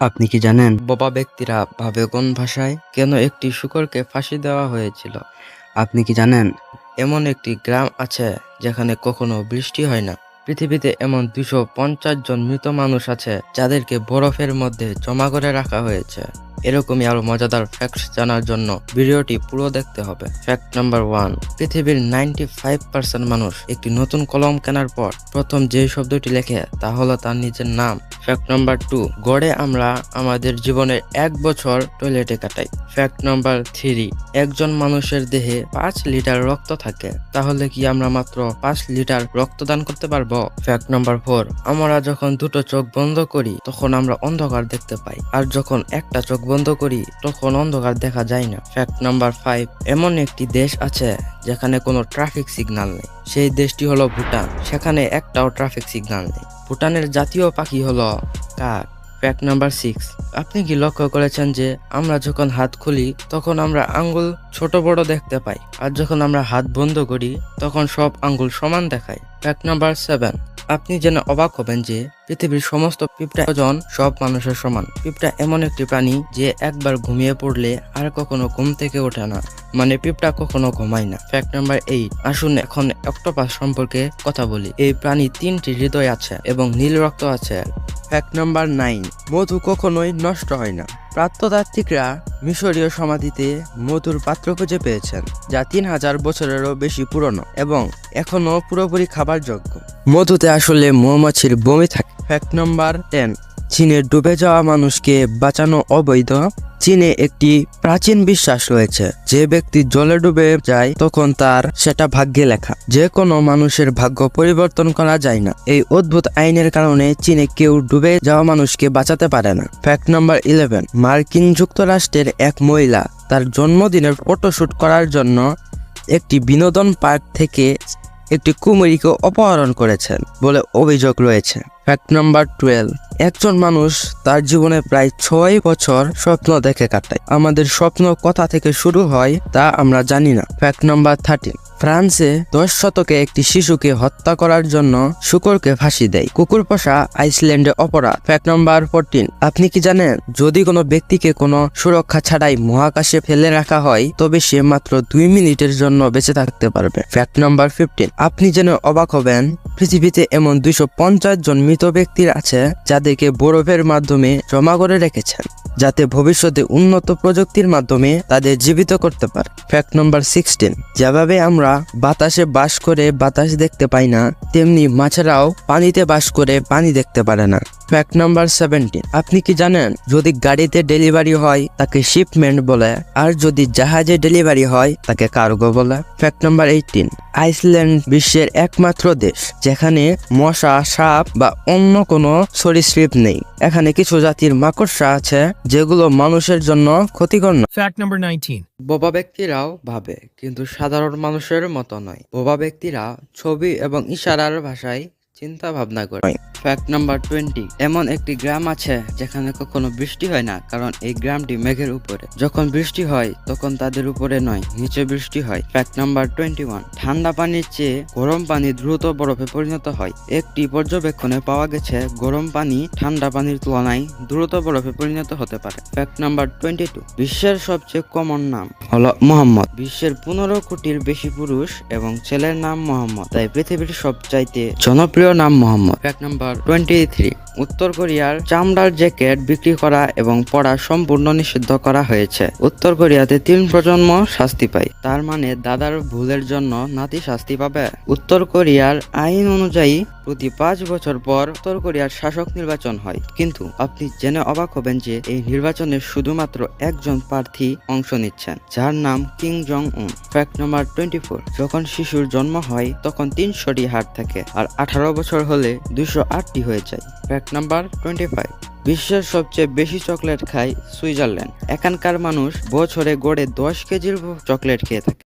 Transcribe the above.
আপনি কি জানেন? বোবা ব্যক্তিরা ভাবে কোন ভাষায় কেন একটি শুকরকে ফাঁসি দেওয়া হয়েছিল? আপনি কি জানেন? এমন একটি গ্রাম আছে যেখানে কখনো বৃষ্টি হয় না। পৃথিবীতে এমন দুশো পঞ্চাশ জন মৃত মানুষ আছে যাদেরকে বরফের মধ্যে জমা করে রাখা হয়েছে। এরকমই আরও মজাদার ফ্যাক্টস জানার জন্য ভিডিওটি পুরো দেখতে হবে। ফ্যাক্ট নাম্বার ওয়ান পৃথিবীর নাইনটি ফাইভ পার্সেন্ট মানুষ একটি নতুন কলম কেনার পর প্রথম যে শব্দটি লেখে তা হলো তার নিজের নাম। ফ্যাক্ট নাম্বার টু গড়ে আমরা আমাদের জীবনের এক বছর টয়লেটে কাটাই। ফ্যাক্ট নাম্বার থ্রি একজন মানুষের দেহে পাঁচ লিটার রক্ত থাকে। তাহলে কি আমরা মাত্র পাঁচ লিটার রক্তদান করতে পারব? ফ্যাক্ট নাম্বার ফোর আমরা যখন দুটো চোখ বন্ধ করি, তখন আমরা অন্ধকার দেখতে পাই। আর যখন একটা চোখ বন্ধ করি, তখন অন্ধকার দেখা যায় না। ফ্যাক্ট নাম্বার ফাইভ এমন একটি দেশ আছে যেখানে কোনো ট্রাফিক সিগন্যাল নেই। সেই দেশটি হলো ভুটান। সেখানে একটাও ট্রাফিক সিগন্যাল নেই। ভুটানের জাতীয় পাখি হলো কাক। ফ্যাক্ট নাম্বার সিক্স আপনি কি লক্ষ্য করেছেন যে আমরা যখন হাত খুলি, তখন আমরা আঙ্গুল ছোট বড় দেখতে পাই, আর যখন আমরা হাত বন্ধ করি, তখন সব আঙ্গুল সমান দেখায়? ফ্যাক্ট নাম্বার সেভেন আপনি যেন অবাক হবেন যে পৃথিবীর সমস্ত পিঁপড়া ওজন সব মানুষের সমান। পিঁপড়া এমন একটি প্রাণী যে একবার ঘুমিয়ে পড়লে আর কখনো ঘুম থেকে ওঠে না। মানে পিঁপড়া কখনো ঘুমায় না। ফ্যাক্ট নাম্বার এইট আসুন এখন অক্টোপাস সম্পর্কে কথা বলি। এই প্রাণী তিনটি হৃদয় আছে এবং নীল রক্ত আছে। Fact number nine. মধু কখনোই নষ্ট হয় না। প্রাত্যতাত্ত্বিকরা মিশরীয় সমাধিতে মধুর পাত্র খুঁজে পেয়েছেন, যা তিন হাজার বছরেরও বেশি পুরনো এবং এখনও পুরোপুরি খাবার যোগ্য মধুতে আসলে মৌমাছির বমি থাকে। Fact number ten. চীনে ডুবে যাওয়া মানুষকে বাঁচানো অবৈধ। চীনে একটি প্রাচীন বিশ্বাস রয়েছে, যে ব্যক্তি জলে ডুবে যায় তখন তার সেটা ভাগ্যে লেখা। যে কোনো মানুষের ভাগ্য পরিবর্তন করা যায় না। এই অদ্ভুত আইনের কারণে চীনে কেউ ডুবে যাওয়া মানুষকে বাঁচাতে পারে না। ফ্যাক্ট নাম্বার ইলেভেন মার্কিন যুক্তরাষ্ট্রের এক মহিলা তার জন্মদিনের ফটোশুট করার জন্য একটি বিনোদন পার্ক থেকে একটি কুমারীকে অপহরণ করেছেন বলে অভিযোগ রয়েছে। ফ্যাক্ট নাম্বার টুয়েলভ একজন মানুষ তার জীবনে প্রায় ছয় বছর স্বপ্ন দেখে কাটায়। আমাদের স্বপ্ন কথা থেকে শুরু হয় তা আমরা জানি না। ফ্যাক্ট নাম্বার থার্টিন ফ্রান্সে দশ শতকে একটি শিশুকে হত্যা করার জন্য শুকরকে ফাঁসি দেয়। কুকুর পোষা আইসল্যান্ডে অপরাধ। ফ্যাক্ট নম্বর ফোরটিন আপনি কি জানেন, যদি কোনো ব্যক্তিকে কোনো সুরক্ষা ছাড়াই মহাকাশে ফেলে রাখা হয়, তবে সে মাত্র দুই মিনিটের জন্য বেঁচে থাকতে পারবে। ফ্যাক্ট নম্বর ফিফটিন আপনি যেন অবাক হবেন, পৃথিবীতে এমন দুইশো পঞ্চাশ জন মৃত ব্যক্তির আছে, যাদেরকে বরফের মাধ্যমে জমা করে রেখেছেন। যাতে ভবিষ্যতে উন্নত প্রযুক্তির মাধ্যমে তাদের জীবিত করতে পারে। ফ্যাক্ট নম্বর সিক্সটিন যেভাবে আমরা বাতাসে বাস করে বাতাস দেখতে পাই না, তেমনি মাছেরাও পানিতে বাস করে পানি দেখতে পারে না। ফ্যাক্ট নাম্বার সেভেন্টিন আপনি কি জানেন যদি গাড়িতে ডেলিভারি হয় তাকে শিপমেন্ট বলে, আর যদি জাহাজে ডেলিভারি হয় তাকে কার্গো বলে? ফ্যাক্ট নাম্বার এইটিন আইসল্যান্ড বিশ্বের একমাত্র দেশ যেখানে মশা সাপ বা অন্য কোনো সরীসৃপ নেই। এখানে কিছু জাতির মাকড়সা আছে যেগুলো মানুষের জন্য ক্ষতিকর না। Fact number 19. বোবা ব্যক্তিরাও ভাবে কিন্তু সাধারণ মানুষের মতো নয়। বোবা ব্যক্তিরা ছবি এবং ইশারার ভাষায় চিন্তা ভাবনা করে। ফ্যাক্ট নাম্বার টোয়েন্টি এমন একটি গ্রাম আছে যেখানে কখনো বৃষ্টি হয় না, কারণ এই গ্রামটি মেঘের উপরে। যখন বৃষ্টি হয়, তখন তাদের উপরে নয়, নিচে বৃষ্টি হয়। ফ্যাক্ট নাম্বার টোয়েন্টি ওয়ান ঠান্ডা পানির চেয়ে গরম পানি দ্রুত বরফে পরিণত হয়। একটি পর্যবেক্ষণে পাওয়া গেছে, গরম পানি ঠান্ডা পানির তুলনায় দ্রুত বরফে পরিণত হতে পারে। ফ্যাক্ট নাম্বার টোয়েন্টি টু বিশ্বের সবচেয়ে কমন নাম হলো মোহাম্মদ। বিশ্বের পনেরো কোটির বেশি পুরুষ এবং ছেলের নাম মোহাম্মদ। তাই পৃথিবীর সবচাইতে জনপ্রিয় নাম মোহাম্মদ। এক নম্বর টোয়েন্টি থ্রি উত্তর কোরিয়ার চামড়ার জ্যাকেট বিক্রি করা এবং পড়া সম্পূর্ণ নিষিদ্ধ করা হয়েছে। উত্তর কোরিয়াতে তিন প্রজন্ম শাস্তি পায়। তার মানে দাদার ভুলের জন্য নাতি শাস্তি পাবে। উত্তর কোরিয়ার আইন অনুযায়ী প্রতি পাঁচ বছর পর উত্তর কোরিয়ার শাসক নির্বাচন হয়। কিন্তু আপনি জেনে অবাক হবেন যে এই নির্বাচনে শুধুমাত্র একজন প্রার্থী অংশ নিচ্ছেন, যার নাম কিং জং উন ফ্যাক্ট নাম্বার টোয়েন্টি ফোর, যখন শিশুর জন্ম হয়, তখন তিনশোটি হাট থাকে আর আঠারো বছর হলে দুশো আটটি হয়ে যায়। ফ্যাক্ট নাম্বার টোয়েন্টি ফাইভ, বিশ্বের সবচেয়ে বেশি চকলেট খায় সুইজারল্যান্ড। এখানকার মানুষ বছরে গড়ে দশ কেজির চকলেট খেয়ে থাকে।